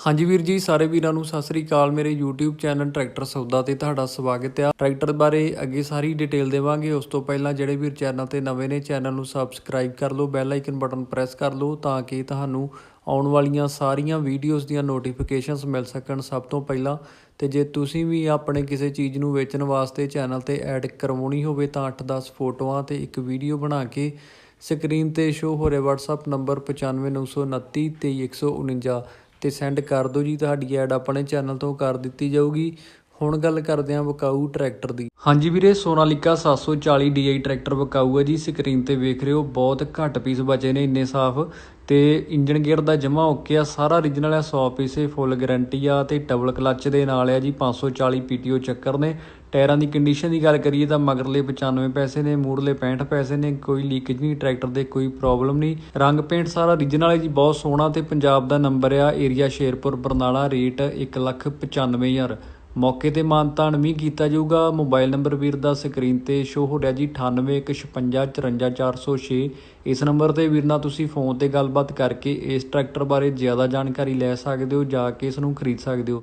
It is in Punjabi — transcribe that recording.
ਹਾਂਜੀ ਵੀਰ ਜੀ, ਸਾਰੇ ਵੀਰਾਂ ਨੂੰ ਸਤਿ ਸ੍ਰੀ ਅਕਾਲ। ਮੇਰੇ YouTube ਚੈਨਲ ਟਰੈਕਟਰ ਸੌਦਾ ਤੇ ਤੁਹਾਡਾ ਸਵਾਗਤ ਹੈ। ਟਰੈਕਟਰ ਬਾਰੇ ਅੱਗੇ ਸਾਰੀ ਡਿਟੇਲ ਦੇਵਾਂਗੇ। ਉਸ ਤੋਂ ਪਹਿਲਾਂ ਜਿਹੜੇ ਵੀਰ ਚੈਨਲ ਤੇ ਨਵੇਂ ਨੇ, ਚੈਨਲ ਨੂੰ ਸਬਸਕ੍ਰਾਈਬ ਕਰ ਲਓ ਬੈਲ ਆਈਕਨ ਬਟਨ ਪ੍ਰੈਸ ਕਰ ਲਓ ਤਾਂ ਕਿ ਤੁਹਾਨੂੰ ਆਉਣ ਵਾਲੀਆਂ ਸਾਰੀਆਂ ਵੀਡੀਓਜ਼ ਦੀਆਂ ਨੋਟੀਫਿਕੇਸ਼ਨਸ ਮਿਲ ਸਕਣ ਸਭ ਤੋਂ ਪਹਿਲਾਂ। ਤੇ ਜੇ ਤੁਸੀਂ ਵੀ ਆਪਣੇ ਕਿਸੇ ਚੀਜ਼ ਨੂੰ ਵੇਚਣ ਵਾਸਤੇ ਚੈਨਲ ਤੇ ਐਡ ਕਰਵਾਉਣੀ ਹੋਵੇ ਤਾਂ 8-10 ਫੋਟੋਆਂ ਤੇ ਇੱਕ ਵੀਡੀਓ ਬਣਾ ਕੇ ਸਕਰੀਨ ਤੇ ਸ਼ੋ ਹੋ ਰਿਹਾ WhatsApp ਨੰਬਰ 9529 23149 ਤੇ ਸੈਂਡ ਕਰ ਦਿਓ ਜੀ, ਤੁਹਾਡੀ ਐਡ ਆਪਣੇ ਚੈਨਲ ਤੋਂ ਕਰ ਦਿੱਤੀ ਜਾਊਗੀ। ਹੁਣ ਗੱਲ ਕਰਦੇ ਹਾਂ ਵਕਾਊ ਟਰੈਕਟਰ ਦੀ। ਹਾਂਜੀ ਵੀਰੇ, ਸੋਨਾਲੀਕਾ 740 DI ਟਰੈਕਟਰ ਵਕਾਊ ਹੈ ਜੀ। ਸਕਰੀਨ ਤੇ ਵੇਖ ਰਹੇ ਹੋ, ਬਹੁਤ ਘੱਟ ਪੀਸ ਬਚੇ ਨੇ ਇੰਨੇ ਸਾਫ਼। ਤੇ ਇੰਜਨ ਗੇਅਰ ਦਾ ਜਮਾ ਓਕੇ ਆ, ਸਾਰਾ origignal ਹੈ 100 ਪੀਸੇ ਫੁੱਲ ਗਾਰੰਟੀ ਆ ਤੇ ਡਬਲ ਕਲੱਚ ਦੇ ਨਾਲ ਆ ਜੀ 540 PTO ਚੱਕਰ ਨੇ। ਟਾਇਰਾਂ ਦੀ ਕੰਡੀਸ਼ਨ ਦੀ ਗੱਲ ਕਰੀਏ ਤਾਂ ਮਗਰਲੇ 95 ਪੈਸੇ ਨੇ ਮੂਰਲੇ 65 ਪੈਸੇ ਨੇ, ਕੋਈ ਲੀਕੇਜ ਨਹੀਂ, ਟਰੈਕਟਰ ਦੇ ਕੋਈ ਪ੍ਰੋਬਲਮ ਨਹੀਂ। ਰੰਗ ਪੇਂਟ ਸਾਰਾ origignal ਹੈ ਜੀ, ਬਹੁਤ ਸੋਹਣਾ ਤੇ ਪੰਜਾਬ ਦਾ ਨੰਬਰ ਆ ਏਰੀਆ ਸ਼ੇਰਪੁਰ, ਬਰਨਾਲਾ ਰੇਟ 195000 ਮੌਕੇ ਤੇ ਮਾਨਤਾਨ ਵੀ ਕੀਤਾ ਜਾਊਗਾ। ਮੋਬਾਈਲ ਨੰਬਰ ਵੀਰ ਦਾ ਸਕਰੀਨ ਤੇ ਸ਼ੋ ਹੋ ਰਿਹਾ ਜੀ 9815545406 ਇਸ ਨੰਬਰ ਤੇ ਵੀਰ ਨਾਲ ਤੁਸੀਂ ਫੋਨ ਤੇ ਗੱਲਬਾਤ ਕਰਕੇ ਇਸ ਟਰੈਕਟਰ ਬਾਰੇ ਜ਼ਿਆਦਾ ਜਾਣਕਾਰੀ ਲੈ ਸਕਦੇ ਹੋ, ਜਾ ਕੇ ਇਸ ਨੂੰ ਖਰੀਦ ਸਕਦੇ ਹੋ।